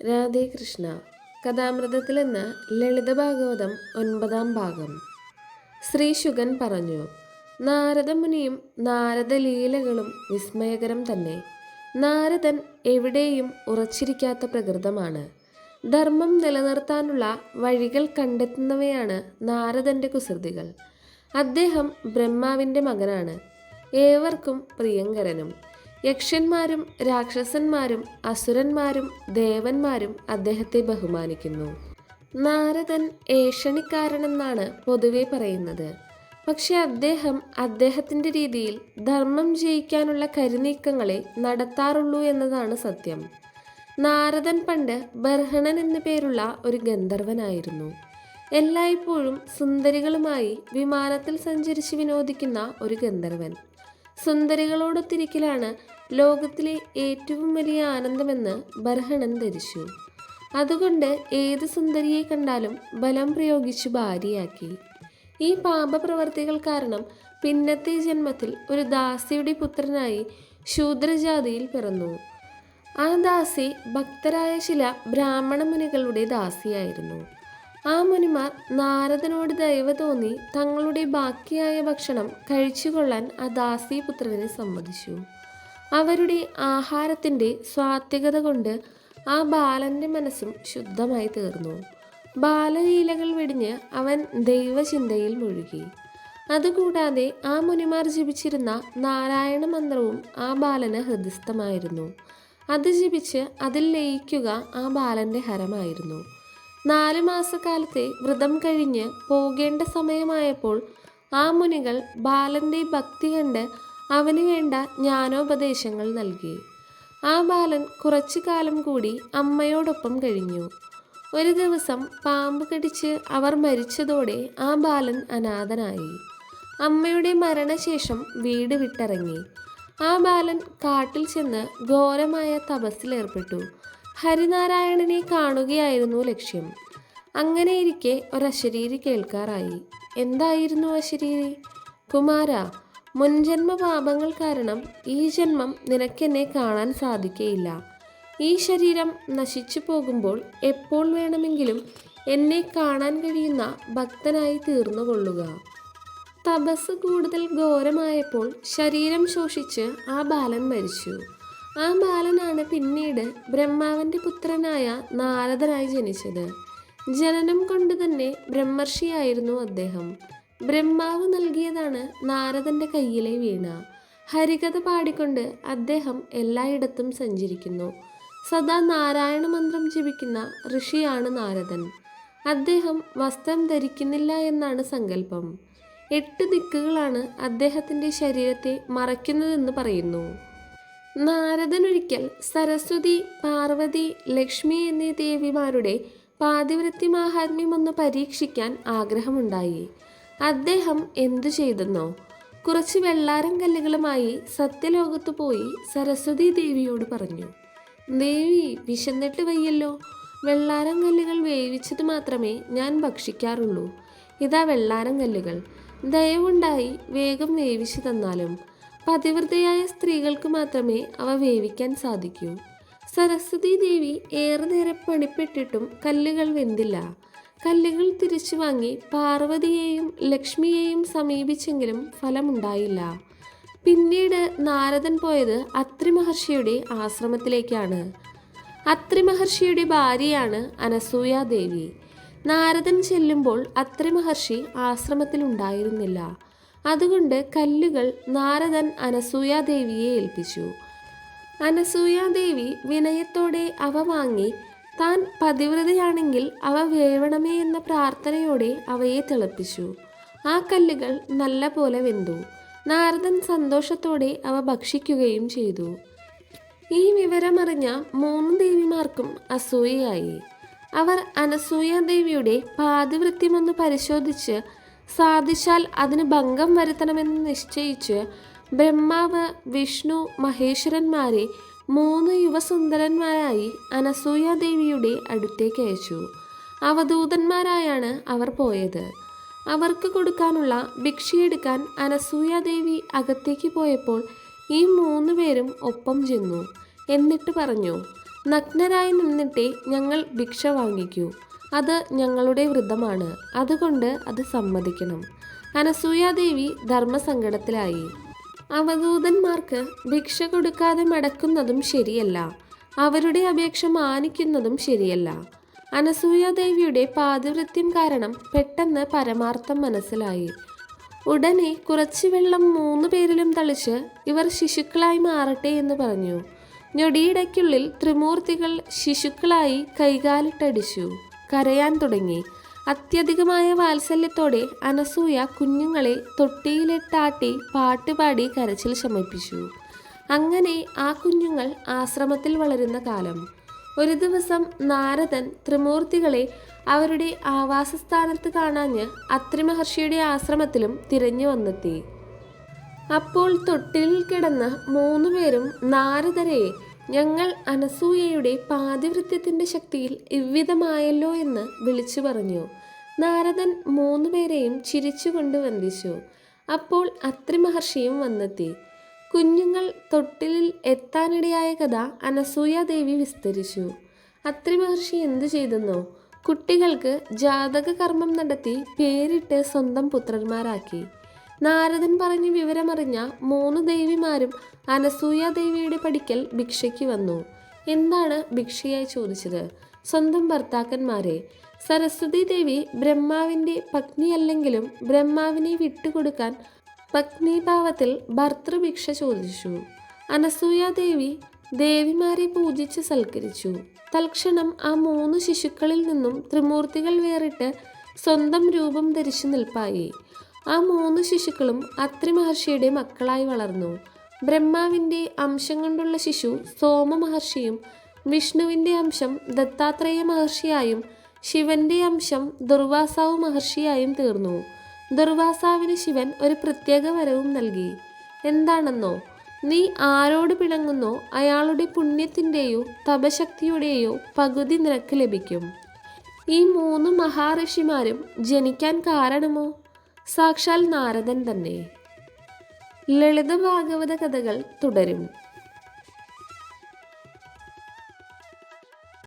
രാധേ കൃഷ്ണ കഥാമൃതത്തിൽ നിന്ന് ലളിത ഭാഗവതം ഒൻപതാം ഭാഗം. ശ്രീ ശുഗൻ പറഞ്ഞു നാരദമുനിയും നാരദലീലകളും വിസ്മയകരം തന്നെ. നാരദൻ എവിടെയും ഉറച്ചിരിക്കാത്ത പ്രകൃതമാണ്. ധർമ്മം നിലനിർത്താനുള്ള വഴികൾ കണ്ടെത്തുന്നവയാണ് നാരദന്റെ കുസൃതികൾ. അദ്ദേഹം ബ്രഹ്മാവിന്റെ മകനാണ്. ഏവർക്കും പ്രിയങ്കരനും. യക്ഷന്മാരും രാക്ഷസന്മാരും അസുരന്മാരും ദേവന്മാരും അദ്ദേഹത്തെ ബഹുമാനിക്കുന്നു. നാരദൻ ഏഷണിക്കാരനെന്നാണ് പൊതുവെ പറയുന്നത്. പക്ഷെ അദ്ദേഹം അദ്ദേഹത്തിന്റെ രീതിയിൽ ധർമ്മം ജയിക്കാനുള്ള കരുനീക്കങ്ങളെ നടത്താറുള്ളൂ എന്നതാണ് സത്യം. നാരദൻ പണ്ട് ബർഹണൻ എന്നു പേരുള്ള ഒരു ഗന്ധർവനായിരുന്നു. എല്ലായ്പ്പോഴും സുന്ദരികളുമായി വിമാനത്തിൽ സഞ്ചരിച്ച് വിനോദിക്കുന്ന ഒരു ഗന്ധർവൻ. സുന്ദരികളോടൊത്തിരിക്കലാണ് ലോകത്തിലെ ഏറ്റവും വലിയ ആനന്ദമെന്ന് ബർഹണൻ ധരിച്ചു. അതുകൊണ്ട് ഏത് സുന്ദരിയെ കണ്ടാലും ബലം പ്രയോഗിച്ചു ഭാര്യയാക്കി. ഈ പാപപ്രവർത്തികൾ കാരണം പിന്നത്തെ ജന്മത്തിൽ ഒരു ദാസിയുടെ പുത്രനായി ശൂദ്രജാതിയിൽ പിറന്നു. ആ ദാസി ഭക്തരായ ചില ബ്രാഹ്മണ മുനികളുടെ ദാസിയായിരുന്നു. ആ മുനിമാർ നാരദനോട് ദയവ് തോന്നി തങ്ങളുടെ ബാക്കിയായ ഭക്ഷണം കഴിച്ചുകൊള്ളാൻ ആ ദാസീപുത്രനെ സമ്മതിച്ചു. അവരുടെ ആഹാരത്തിന്റെ സ്വാത്വികത കൊണ്ട് ആ ബാലന്റെ മനസ്സും ശുദ്ധമായി തീർന്നു. ബാലലീലകൾ വെടിഞ്ഞ് അവൻ ദൈവചിന്തയിൽ മുഴുകി. അതുകൂടാതെ ആ മുനിമാർ ജപിച്ചിരുന്ന നാരായണ മന്ത്രവും ആ ബാലന് ഹൃദയസ്ഥമായിരുന്നു. അത് ജപിച്ച് അതിൽ ലയിക്കുക ആ ബാലന്റെ ഹരമായിരുന്നു. നാല് മാസക്കാലത്തെ വ്രതം കഴിഞ്ഞ് പോകേണ്ട സമയമായപ്പോൾ ആ മുനികൾ ബാലന്റെ ഭക്തി കണ്ട് അവന് വേണ്ട ജ്ഞാനോപദേശങ്ങൾ നൽകി. ആ ബാലൻ കുറച്ചു കാലം കൂടി അമ്മയോടൊപ്പം കഴിഞ്ഞു. ഒരു ദിവസം പാമ്പ് കടിച്ച് അവർ മരിച്ചതോടെ ആ ബാലൻ അനാഥനായി. അമ്മയുടെ മരണശേഷം വീട് വിട്ടിറങ്ങി. ആ ബാലൻ കാട്ടിൽ ചെന്ന് ഘോരമായ തപസ്സിലേർപ്പെട്ടു. ഹരിനാരായണനെ കാണുകയായിരുന്നു ലക്ഷ്യം. അങ്ങനെയിരിക്കെ ഒരശരീരി കേൾക്കാറായി. എന്തായിരുന്നു അശരീരി കുമാര മുൻജന്മ പാപങ്ങൾ കാരണം ഈ ജന്മം നിനക്കെന്നെ കാണാൻ സാധിക്കയില്ല. ഈ ശരീരം നശിച്ചു പോകുമ്പോൾ എപ്പോൾ വേണമെങ്കിലും എന്നെ കാണാൻ കഴിയുന്ന ഭക്തനായി തീർന്നുകൊള്ളുക തപസ് കൂടുതൽ ഘോരമായപ്പോൾ ശരീരം ശോഷിച്ച് ആ ബാലൻ മരിച്ചു. ആ ബാലനാണ് പിന്നീട് ബ്രഹ്മാവിന്റെ പുത്രനായ നാരദനായി ജനിച്ചത്. ജനനം കൊണ്ട് തന്നെ ബ്രഹ്മർഷിയായിരുന്നു അദ്ദേഹം. ബ്രഹ്മാവ് നൽകിയതാണ് നാരദന്റെ കയ്യിലെ വീണ. ഹരികഥ പാടിക്കൊണ്ട് അദ്ദേഹം എല്ലായിടത്തും സഞ്ചരിക്കുന്നു. സദാ നാരായണ മന്ത്രം ജപിക്കുന്ന ഋഷിയാണ് നാരദൻ. അദ്ദേഹം വസ്ത്രം ധരിക്കുന്നില്ല എന്നാണ് സങ്കല്പം. എട്ട് ദിക്കുകളാണ് അദ്ദേഹത്തിന്റെ ശരീരത്തെ മറയ്ക്കുന്നതെന്ന് പറയുന്നു. നാരദൻ ഒരിക്കൽ സരസ്വതി പാർവതി ലക്ഷ്മി എന്നീ ദേവിമാരുടെ പാതിവൃത്തി മാഹാത്മ്യം ഒന്ന് പരീക്ഷിക്കാൻ ആഗ്രഹമുണ്ടായി. അദ്ദേഹം എന്തു ചെയ്തെന്നോ? കുറച്ച് വെള്ളാരം കല്ലുകളുമായി സത്യലോകത്ത് പോയി സരസ്വതി ദേവിയോട് പറഞ്ഞു ദേവി വിശന്നിട്ട് വയ്യല്ലോ. വെള്ളാരം കല്ലുകൾ വേവിച്ചത് മാത്രമേ ഞാൻ ഭക്ഷിക്കാറുള്ളൂ. ഇതാ വെള്ളാരം കല്ലുകൾ. ദയവുണ്ടായി വേഗം വേവിച്ചു തന്നാലും പതിവൃതയായ സ്ത്രീകൾക്ക് മാത്രമേ അവ വേവിക്കാൻ സാധിക്കൂ. സരസ്വതി ദേവി ഏറെ നേരം പണിപ്പെട്ടിട്ടും കല്ലുകൾ വെന്തില്ല. കല്ലുകൾ തിരിച്ചു വാങ്ങി പാർവതിയെയും ലക്ഷ്മിയെയും സമീപിച്ചെങ്കിലും ഫലമുണ്ടായില്ല. പിന്നീട് നാരദൻ പോയത് അത്രി മഹർഷിയുടെ ആശ്രമത്തിലേക്കാണ്. അത്രി മഹർഷിയുടെ ഭാര്യയാണ് അനസൂയ ദേവി. നാരദൻ ചെല്ലുമ്പോൾ അത്രി മഹർഷി ആശ്രമത്തിലുണ്ടായിരുന്നില്ല. അതുകൊണ്ട് കല്ലുകൾ നാരദൻ അനസൂയാദേവിയെ ഏൽപ്പിച്ചു. അനസൂയാദേവി വിനയത്തോടെ അവ വാങ്ങി താൻ പതിവ്രതയാണെങ്കിൽ അവ വേവണമേ എന്ന പ്രാർത്ഥനയോടെ അവയെ തിളപ്പിച്ചു. ആ കല്ലുകൾ നല്ല പോലെ വെന്തു. നാരദൻ സന്തോഷത്തോടെ അവ ഭക്ഷിക്കുകയും ചെയ്തു. ഈ വിവരമറിഞ്ഞ മൂന്ന് ദേവിമാർക്കും അസൂയയായി. അവർ അനസൂയാദേവിയുടെ പാതിവൃത്യമൊന്ന് പരിശോധിച്ച് സാധിച്ചാൽ അതിന് ഭംഗം വരുത്തണമെന്ന് നിശ്ചയിച്ച് ബ്രഹ്മാവ് വിഷ്ണു മഹേശ്വരന്മാരെ മൂന്ന് യുവസുന്ദരന്മാരായി അനസൂയാദേവിയുടെ അടുത്തേക്ക് അയച്ചു. അവധൂതന്മാരായാണ് അവർ പോയത്. അവർക്ക് കൊടുക്കാനുള്ള ഭിക്ഷയെടുക്കാൻ അനസൂയാദേവി അകത്തേക്ക് പോയപ്പോൾ ഈ മൂന്ന് പേരും ഒപ്പം ചെന്നു. എന്നിട്ട് പറഞ്ഞു നഗ്നരായി നിന്നിട്ടേ ഞങ്ങൾ ഭിക്ഷ വാങ്ങിക്കൂ. അത് ഞങ്ങളുടെ വ്രതമാണ്. അതുകൊണ്ട് അത് സമ്മതിക്കണം. അനസൂയാദേവി ധർമ്മസങ്കടത്തിലായി. അവധൂതന്മാർക്ക് ഭിക്ഷ കൊടുക്കാതെ മടക്കുന്നതും ശരിയല്ല. അവരുടെ അപേക്ഷ മാനിക്കുന്നതും ശരിയല്ല. അനസൂയാദേവിയുടെ പാതിവൃത്യം കാരണം പെട്ടെന്ന് പരമാർത്ഥം മനസ്സിലായി. ഉടനെ കുറച്ച് വെള്ളം മൂന്ന് പേരിലും തളിച്ച് ഇവർ ശിശുക്കളായി മാറട്ടെ എന്ന് പറഞ്ഞു. ഞൊടിയിടയ്ക്കുള്ളിൽ ത്രിമൂർത്തികൾ ശിശുക്കളായി കൈകാലിട്ടടിച്ചു. കരയാൻ തുടങ്ങി. അത്യധികമായ വാത്സല്യത്തോടെ അനസൂയ കുഞ്ഞുങ്ങളെ തൊട്ടിയിലിട്ടാട്ടി പാട്ടുപാടി കരച്ചിൽ ശമിപ്പിച്ചു. അങ്ങനെ ആ കുഞ്ഞുങ്ങൾ ആശ്രമത്തിൽ വളരുന്ന കാലം. ഒരു ദിവസം നാരദൻ ത്രിമൂർത്തികളെ അവരുടെ ആവാസസ്ഥാനത്ത് കാണാഞ്ഞ് അത്രിമഹർഷിയുടെ ആശ്രമത്തിലും തിരഞ്ഞു വന്നെത്തി. അപ്പോൾ തൊട്ടിലിൽ കിടന്ന മൂന്നുപേരും നാരദരെ ഞങ്ങൾ അനസൂയയുടെ പാതിവൃത്യത്തിന്റെ ശക്തിയിൽ ഇവ്വിധമായല്ലോ എന്ന് വിളിച്ചു പറഞ്ഞു. നാരദൻ മൂന്നുപേരെയും ചിരിച്ചുകൊണ്ട് വന്ദിച്ചു. അപ്പോൾ അത്രി മഹർഷിയും വന്നെത്തി. കുഞ്ഞുങ്ങൾ തൊട്ടിലിൽ എത്താനിടയായ കഥ അനസൂയാദേവി വിസ്തരിച്ചു. അത്രി മഹർഷി എന്തു ചെയ്തെന്നോ? കുട്ടികൾക്ക് ജാതക കർമ്മം നടത്തി പേരിട്ട് സ്വന്തം പുത്രന്മാരാക്കി. നാരദൻ പറഞ്ഞ വിവരമറിഞ്ഞ മൂന്ന് ദേവിമാരും അനസൂയ ദേവിയുടെ പടിക്കൽ ഭിക്ഷയ്ക്ക് വന്നു. എന്താണ് ഭിക്ഷയായി ചോദിച്ചത്? സ്വന്തം ഭർത്താക്കന്മാരെ സരസ്വതി ദേവി ബ്രഹ്മാവിന്റെ പത്നിയല്ലെങ്കിലും ബ്രഹ്മാവിനെ വിട്ടുകൊടുക്കാൻ പത്നീഭാവത്തിൽ ഭർത്തൃഭിക്ഷ ചോദിച്ചു. അനസൂയ ദേവി ദേവിമാരെ പൂജിച്ച് സൽക്കരിച്ചു. തൽക്ഷണം ആ മൂന്ന് ശിശുക്കളിൽ നിന്നും ത്രിമൂർത്തികൾ വേറിട്ട് സ്വന്തം രൂപം ധരിച്ചു നിൽപ്പായി. ആ മൂന്ന് ശിശുക്കളും അത്രി മഹർഷിയുടെ മക്കളായി വളർന്നു. ബ്രഹ്മാവിന്റെ അംശം കൊണ്ടുള്ള ശിശു സോമ മഹർഷിയും വിഷ്ണുവിന്റെ അംശം ദത്താത്രേയ മഹർഷിയായും ശിവന്റെ അംശം ദുർവാസാവ് മഹർഷിയായും തീർന്നു. ദുർവാസാവിന് ശിവൻ ഒരു പ്രത്യേക വരവും നൽകി. എന്താണെന്നോ? നീ ആരോട് പിണങ്ങുന്നോ അയാളുടെ പുണ്യത്തിന്റെയോ തപശക്തിയുടെയോ പകുതി നിനക്ക് ലഭിക്കും. ഈ മൂന്ന് മഹാഋഷിമാരും ജനിക്കാൻ കാരണമോ? സാക്ഷാൽ നാരദൻ തന്നെ. ലളിത ഭാഗവത കഥകൾ തുടരും.